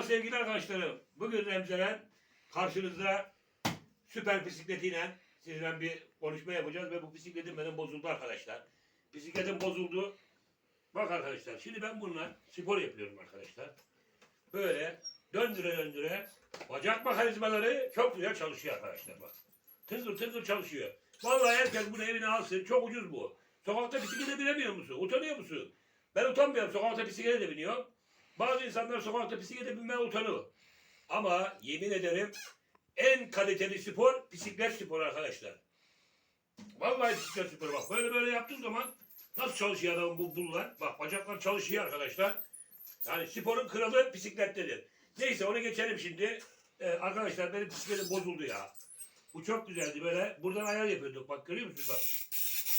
Merhaba sevgili arkadaşlarım. Bugün Remzelen karşınızda süper bisikletiyle sizden bir konuşma yapacağız ve bu bisikletim benim bozuldu arkadaşlar. Bisikletim bozuldu. Bak arkadaşlar şimdi ben bununla spor yapıyorum arkadaşlar. Böyle döndüre döndüre bacak mekanizmaları çok güzel çalışıyor arkadaşlar bak. Tıngır tıngır çalışıyor. Vallahi herkes bunu evine alsın. Çok ucuz bu. Sokakta bisiklete binemiyor musun? Utanıyor musun? Ben utanmıyorum. Sokakta bisiklete de biniyorum. Bazı insanlar sokakta bisiklete binmeye utanıyor. Ama yemin ederim en kaliteli spor bisiklet sporu arkadaşlar. Vallahi bisiklet sporu bak. Böyle böyle yaptığın zaman nasıl çalışıyor adamın bu bunlar? Bak bacaklar çalışıyor arkadaşlar. Yani sporun kralı bisiklettedir. Neyse onu geçelim şimdi. Ee, arkadaşlar benim bisikletim bozuldu ya. Bu çok güzeldi böyle. Buradan ayar yapıyorduk. Bak görüyor musunuz bak.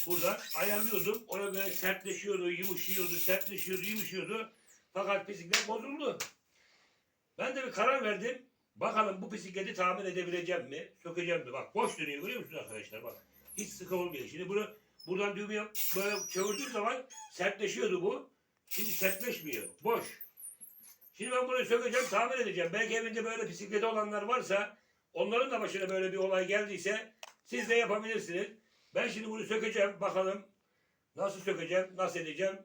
Buradan ayarlıyordum. Ona böyle sertleşiyordu, yumuşuyordu, sertleşiyordu, yumuşuyordu. Fakat bisiklet bozuldu. Ben de bir karar verdim. Bakalım bu bisikleti tamir edebileceğim mi? Sökeceğim mi? Bak boş dönüyor görüyor musunuz arkadaşlar? Bak hiç sıkı olmuyor. Şimdi bunu buradan düğmeye böyle çevirdiğim zaman sertleşiyordu bu. Şimdi sertleşmiyor. Boş. Şimdi ben bunu sökeceğim, tamir edeceğim. Belki evinde böyle bisikleti olanlar varsa onların da başına böyle bir olay geldiyse siz de yapabilirsiniz. Ben şimdi bunu sökeceğim. Bakalım nasıl sökeceğim, nasıl edeceğim.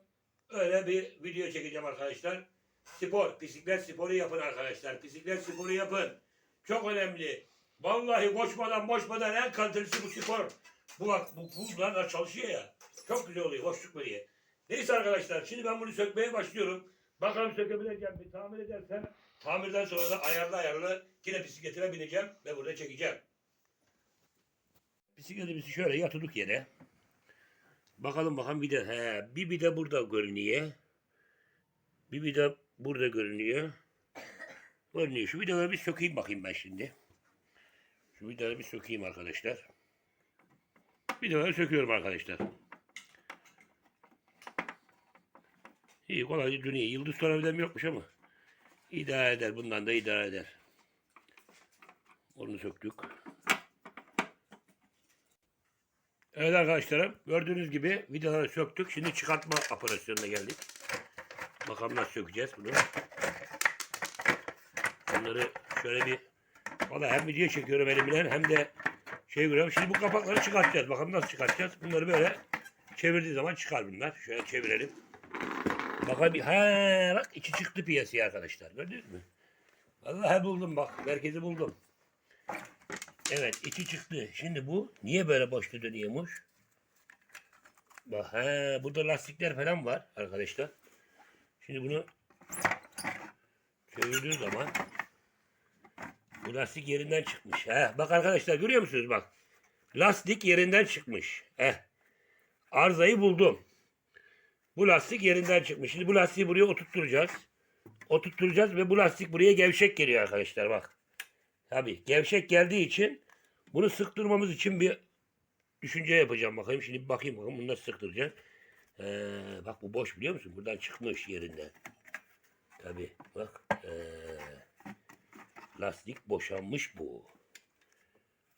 Öyle bir video çekeceğim arkadaşlar. Spor, bisiklet sporu yapın arkadaşlar. Bisiklet sporu yapın. Çok önemli. Vallahi koşmadan boşmadan en kalitelisi bu spor. Bu bak bu bunlar çalışıyor ya. Çok güzel oluyor boşluk veriyor. Neyse arkadaşlar şimdi ben bunu sökmeye başlıyorum. Bakalım sökebileceğim mi? Tamir edersem tamirden sonra da ayarlı ayarlı yine bisikletime bineceğim ve burada çekeceğim. Bisikletimizi şöyle yatırdık yere. Bakalım bakalım bir de he, bir bir de burada görünüyor. Bir bir de burada görünüyor. Görünüyor. Şu vidaları bir sökeyim bakayım ben şimdi. Şu vidaları bir sökeyim arkadaşlar. Vidaları söküyorum arkadaşlar. İyi kolayca dönüyor. Yıldız tornavidam yokmuş ama. idare eder. Bundan da idare eder. Onu söktük. Evet arkadaşlarım gördüğünüz gibi vidaları söktük. Şimdi çıkartma operasyonuna geldik. Bakalım nasıl sökeceğiz bunu. Bunları şöyle bir valla hem video çekiyorum elimle hem de şey görüyorum. Şimdi bu kapakları çıkartacağız. Bakalım nasıl çıkartacağız. Bunları böyle çevirdiği zaman çıkar bunlar. Şöyle çevirelim. Bakalım he bak içi çıktı piyasaya arkadaşlar. Gördünüz mü? Vallahi buldum bak. Merkezi buldum. Evet içi çıktı. Şimdi bu niye böyle boşta dönüyormuş? Bak he burada lastikler falan var arkadaşlar. Şimdi bunu çevirdiği zaman bu lastik yerinden çıkmış. He, bak arkadaşlar görüyor musunuz bak. Lastik yerinden çıkmış. He. Arızayı buldum. Bu lastik yerinden çıkmış. Şimdi bu lastiği buraya oturtturacağız. Oturtturacağız ve bu lastik buraya gevşek geliyor arkadaşlar bak. Tabii gevşek geldiği için bunu sıktırmamız için bir düşünce yapacağım bakayım. Şimdi bir bakayım bakalım bunu nasıl sıktıracağım. Ee, bak bu boş biliyor musun? Buradan çıkmış yerinden. Tabii bak. Ee, lastik boşanmış bu.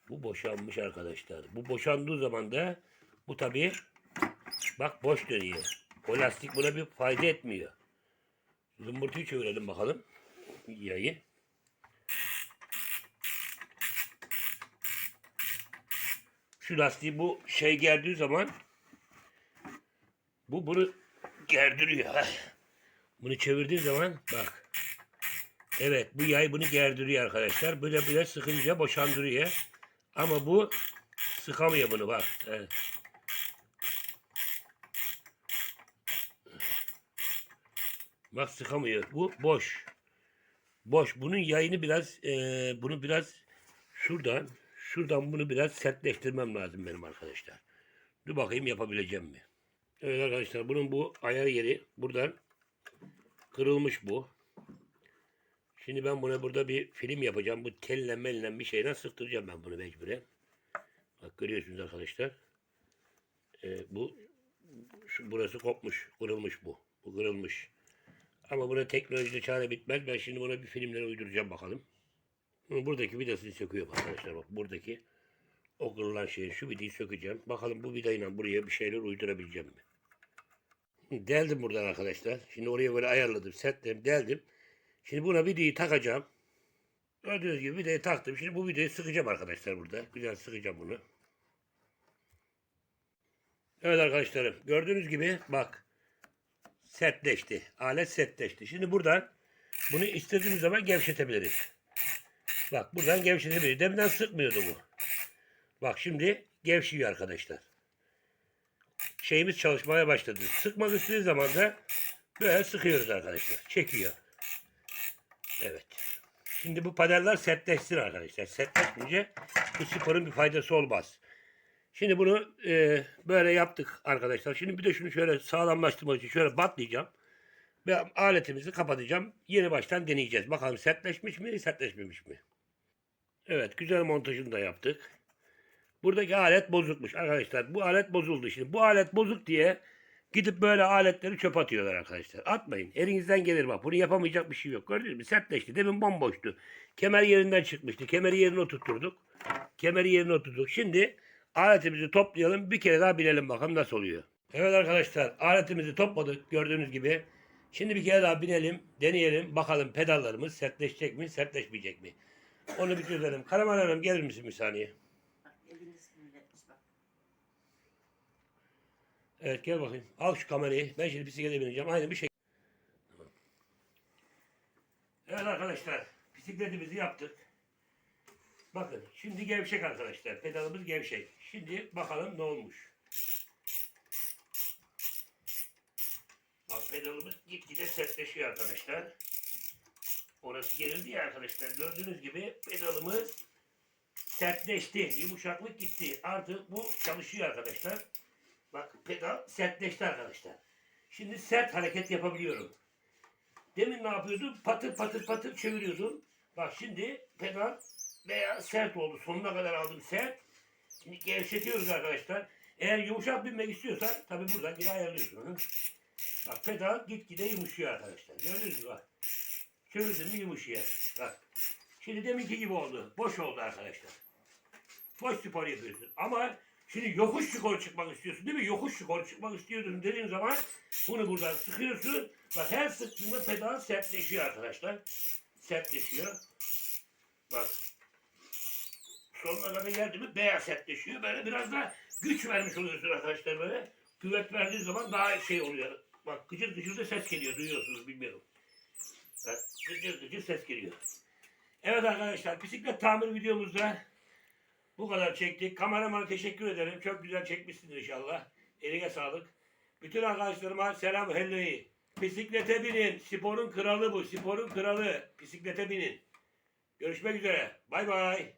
Bu boşanmış arkadaşlar. Bu boşandığı zaman da bu tabii bak boş dönüyor. O lastik buna bir fayda etmiyor. Zımbırtıyı çevirelim bakalım. Yayı. Şu lastiği bu şey geldiği zaman bu bunu gerdiriyor. Bunu çevirdiği zaman bak. Evet bu yay bunu gerdiriyor arkadaşlar. Böyle böyle sıkınca boşandırıyor. Ama bu sıkamıyor bunu bak. Bak sıkamıyor. Bu boş. Boş. Bunun yayını biraz e, bunu biraz şuradan şuradan bunu biraz sertleştirmem lazım benim arkadaşlar. Dur bakayım yapabileceğim mi? Evet arkadaşlar bunun bu ayar yeri buradan kırılmış bu. Şimdi ben buna burada bir film yapacağım. Bu telle melle bir şeyden sıktıracağım ben bunu mecburen. Bak görüyorsunuz arkadaşlar. Ee, bu şu, burası kopmuş. Kırılmış bu. Bu kırılmış. Ama buna teknolojide çare bitmez. Ben şimdi buna bir filmleri uyduracağım bakalım. Buradaki vidasını söküyorum arkadaşlar. Bak buradaki o kırılan şeyin şu vidayı sökeceğim. Bakalım bu vidayla buraya bir şeyler uydurabileceğim mi? Deldim buradan arkadaşlar. Şimdi oraya böyle ayarladım. Setledim. Deldim. Şimdi buna vidayı takacağım. Gördüğünüz gibi vidayı taktım. Şimdi bu vidayı sıkacağım arkadaşlar burada. Güzel sıkacağım bunu. Evet arkadaşlarım gördüğünüz gibi bak sertleşti. Alet sertleşti. Şimdi buradan bunu istediğimiz zaman gevşetebiliriz. Bak buradan gevşetebiliriz. Deminden sıkmıyordu bu. Bak şimdi gevşiyor arkadaşlar. Şeyimiz çalışmaya başladı. Sıkmak istediği zaman da böyle sıkıyoruz arkadaşlar. Çekiyor. Evet. Şimdi bu paneller sertleşsin arkadaşlar. Sertleşmeyince bu sporun bir faydası olmaz. Şimdi bunu e, böyle yaptık arkadaşlar. Şimdi bir de şunu şöyle sağlamlaştırmak için şöyle batlayacağım. Ve aletimizi kapatacağım. Yeni baştan deneyeceğiz. Bakalım sertleşmiş mi, sertleşmemiş mi? Evet, güzel montajını da yaptık. Buradaki alet bozukmuş arkadaşlar. Bu alet bozuldu. Şimdi bu alet bozuk diye gidip böyle aletleri çöp atıyorlar arkadaşlar. Atmayın. Elinizden gelir bak. Bunu yapamayacak bir şey yok. Gördünüz mü? Sertleşti. Demin bomboştu. Kemer yerinden çıkmıştı. Kemeri yerine oturtturduk. Kemeri yerine oturttuk. Şimdi aletimizi toplayalım. Bir kere daha binelim bakalım nasıl oluyor. Evet arkadaşlar aletimizi topladık gördüğünüz gibi. Şimdi bir kere daha binelim. Deneyelim. Bakalım pedallarımız sertleşecek mi sertleşmeyecek mi? Onu bir çözelim. Karaman Hanım gelir misin bir saniye? Evet gel bakayım. Al şu kamerayı. Ben şimdi bisiklete bineceğim. Aynı bir şey. Evet arkadaşlar. Bisikletimizi yaptık. Bakın şimdi gevşek arkadaşlar. Pedalımız gevşek. Şimdi bakalım ne olmuş. Bak pedalımız gitgide sertleşiyor arkadaşlar. Orası gerildi ya arkadaşlar. Gördüğünüz gibi pedalımız sertleşti. Yumuşaklık gitti. Artık bu çalışıyor arkadaşlar. Bak pedal sertleşti arkadaşlar. Şimdi sert hareket yapabiliyorum. Demin ne yapıyordum? Patır patır patır çeviriyordum. Bak şimdi pedal veya sert oldu. Sonuna kadar aldım sert. Şimdi gevşetiyoruz arkadaşlar. Eğer yumuşak binmek istiyorsan tabi buradan yine ayarlıyorsun. Bak pedal gitgide yumuşuyor arkadaşlar. Gördünüz mü bak. Çevirdim mi yumuşuyor. Bak. Şimdi deminki gibi oldu. Boş oldu arkadaşlar. Boş spor yapıyorsun. Ama şimdi yokuş yukarı çıkmak istiyorsun değil mi? Yokuş yukarı çıkmak istiyorsun dediğin zaman bunu buradan sıkıyorsun. Bak her sıktığında pedal sertleşiyor arkadaşlar. Sertleşiyor. Bak. Sonuna kadar geldi mi beyaz sertleşiyor. Böyle biraz da güç vermiş oluyorsun arkadaşlar böyle. Kuvvet verdiğin zaman daha şey oluyor. Bak gıcır gıcır da ses geliyor. Duyuyorsunuz bilmiyorum. Bak, gıcır gıcır ses geliyor. Evet arkadaşlar bisiklet tamir videomuzda bu kadar çektik. Kameramana teşekkür ederim. Çok güzel çekmişsiniz inşallah. Eline sağlık. Bütün arkadaşlarıma selam helleyi. Bisiklete binin. Sporun kralı bu. Sporun kralı. Bisiklete binin. Görüşmek üzere. Bay bay.